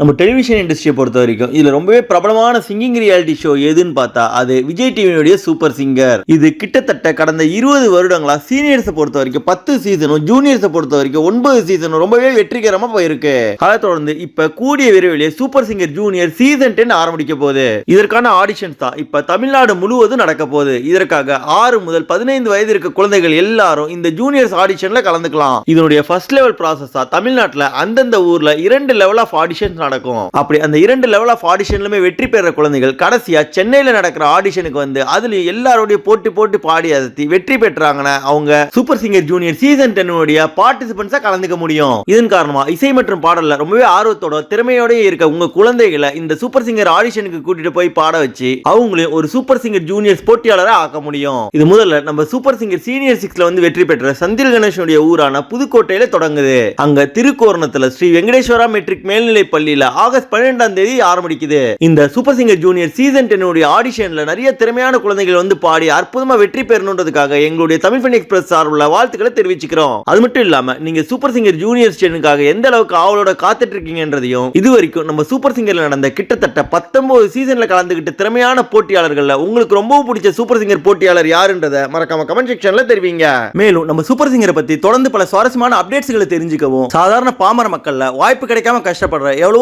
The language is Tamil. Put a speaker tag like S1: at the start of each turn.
S1: நம்ம டெலிவிஷன் இண்டஸ்ட்ரியை பொறுத்த வரைக்கும் இதுல ரொம்பவே பிரபலமான சிங்கிங் ரியாலிட்டி ஷோ எதுன்னு பார்த்தா அது விஜய் டிவியுடைய சூப்பர் சிங்கர் இது கிட்டத்தட்ட கடந்த இருபது வருடங்களா சீனியர்ஸை பொறுத்த வரைக்கும் பத்து சீசனும் ஜூனியர்ஸை பொறுத்த வரைக்கும் ஒன்பது சீசனும் ரொம்பவே வெற்றிகரமா போயிருக்கு. அதை தொடர்ந்து இப்ப கூடிய விரைவிலே super singer junior season ten ஆரம்பிக்க போகுது. இதற்கான ஆடிஷன்ஸ் தான் இப்ப தமிழ்நாடு முழுவதும் நடக்க போகுது. இதற்காக ஆறு முதல் பதினைந்து வயது இருக்க குழந்தைகள் எல்லாரும் இந்த ஜூனியர்ஸ் ஆடிஷன்ல கலந்துக்கலாம். இதனுடைய ஃபர்ஸ்ட் லெவல் ப்ராசஸா தமிழ்நாட்டில் அந்தந்த ஊர்ல இரண்டு லெவல் ஆஃப் ஆடிஷன்ஸ் நடக்கும். அப்படி அந்த இரண்டு லெவல் ஆஃப் ஆடிஷன்லுமே வெற்றி பெற குழந்தைகள் கடைசியா சென்னையில் நடக்கிற ஆடிஷனுக்கு வந்து அதுலேயும் எல்லாரோடைய போட்டி போட்டு பாடி அதத்தி வெற்றி பெற்றாங்கன்னா அவங்க சூப்பர் சிங்கர் ஜூனியர் சீசன் டென்னுடைய பார்ட்டிசிபென்ட்ஸா கலந்துக்க முடியும். இதன் காரணமா இசை மற்றும் பாடல்ல ரொம்பவே ஆர்வத்தோட திறமையோடய இருக்க உங்க குழந்தைகளை இந்த சூப்பர் சிங்கர் ஆடிஷனுக்கு கூட்டிட்டு போய் பாட வச்சு அவங்களையும் ஒரு சூப்பர் சிங்கர் ஜூனியர்ஸ் போட்டியாளராக ஆக்க முடியும். இது முதல்ல நம்ம சூப்பர் சிங்கர் சீனியர் சிக்ஸ்ல வந்து வெற்றி பெற்ற செந்தில் கணேஷனுடைய ஊரான புதுக்கோட்டையில தொடங்குது. அங்க திருக்கோரணத்துல ஸ்ரீ வெங்கடேஸ்வரா மெட்ரிக் மேல்நிலை பள்ளியில ஆகஸ்ட் பன்னிரெண்டாம் தேதி ஆரம்பிக்குது. இந்த சூப்பர் சிங்கர் ஜூனியர் சீசன் டென்னுடைய ஆடிஷன்ல நிறைய திறமையான குழந்தைகள் வந்து பாடி அற்புதமா வெற்றி பெறணுன்றதுக்காக எங்களுடைய தமிழ் ஃபன் எக்ஸ்பிரஸ் சார்புள்ள வாழ்த்துக்களை தெரிவிச்சுக்கிறோம். அது மட்டும் இல்லாம நீங்க சூப்பர் சிங்கர் ஜூனியர் டென்னுக்காக எந்த அளவுக்கு ஆவலோட காத்துட்டு இருக்கீங்கன்றதையும் இது வரைக்கும் நம்ம சூப்பர் சிங்கர்ல நடந்த கிட்டத்தட்ட பத்தொன்பது சீசன்ல கலந்துக்கிட்டு திறமையான போட்டியாளர்கள்ல உங்களுக்கு ரொம்ப பிடிச்ச சூப்பர் சிங்கர் போட்டியாளர் யாருன்றத மறக்காம கமெண்ட் செக்ஷன்ல தெரிவிங்க. மேலும் நம்ம சூப்பர் சிங்கரை பத்தி தொடர்ந்து பல சுவாரஸ்யமான அப்டேட்ஸ்களை தெரிஞ்சுக்கவும் சாதாரண பாமர மக்கள்ல வாய்ப்பு கிடைக்காம கஷ்டப்படுற எவ்வளவு